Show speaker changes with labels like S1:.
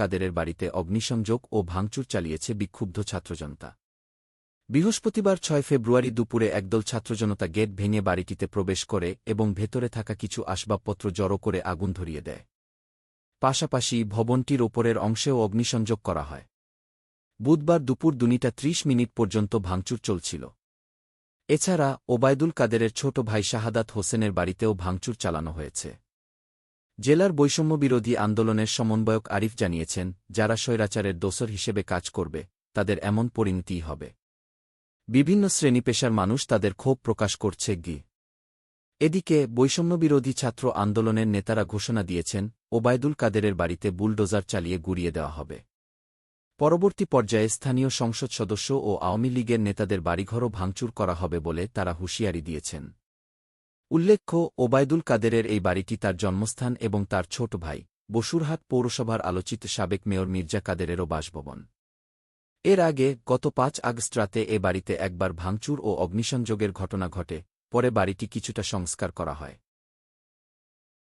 S1: কাদেরের বাড়িতে অগ্নিসংযোগ ও ভাঙচুর চালিয়েছে বিক্ষুব্ধ ছাত্রজনতা। বৃহস্পতিবার ছয় ফেব্রুয়ারি দুপুরে একদল ছাত্রজনতা গেট ভেঙে বাড়িটিতে প্রবেশ করে এবং ভেতরে থাকা কিছু আসবাবপত্র জড়ো করে আগুন ধরিয়ে দেয়। পাশাপাশি ভবনটির ওপরের অংশেও অগ্নিসংযোগ করা হয়। বুধবার দুপুর দুনিটা ত্রিশ মিনিট পর্যন্ত ভাঙচুর চলছিল। এছাড়া ওবায়দুল কাদেরের ছোট ভাই শাহাদাত হোসেনের বাড়িতেও ভাঙচুর চালানো হয়েছে। জেলার বৈষম্যবিরোধী আন্দোলনের সমন্বয়ক আরিফ জানিয়েছেন, যারা স্বৈরাচারের দোসর হিসেবে কাজ করবে, তাদের এমন পরিণতিই হবে। বিভিন্ন শ্রেণি পেশার মানুষ তাদের ক্ষোভ প্রকাশ করছে গি। এদিকে, বৈষম্যবিরোধী ছাত্র আন্দোলনের নেতারা ঘোষণা দিয়েছেন, ওবায়দুল কাদেরের বাড়িতে বুলডোজার চালিয়ে গুড়িয়ে দেওয়া হবে। পরবর্তী পর্যায়ে স্থানীয় সংসদ সদস্য ও আওয়ামী লীগের নেতাদের বাড়িঘরও ভাঙচুর করা হবে বলে তারা হুঁশিয়ারি দিয়েছেন। উল্লেখ্য, ওবায়দুল কাদেরের এই বাড়িটি তার জন্মস্থান এবং তার ছোট ভাই, বসুরহাট পৌরসভার আলোচিত সাবেক মেয়র মির্জা কাদেরেরও বাসভবন। এর আগে, গত পাঁচ আগস্ট রাতে এ বাড়িতে একবার ভাঙচুর ও অগ্নিসংযোগের ঘটনা ঘটে, পরে বাড়িটি কিছুটা সংস্কার করা হয়।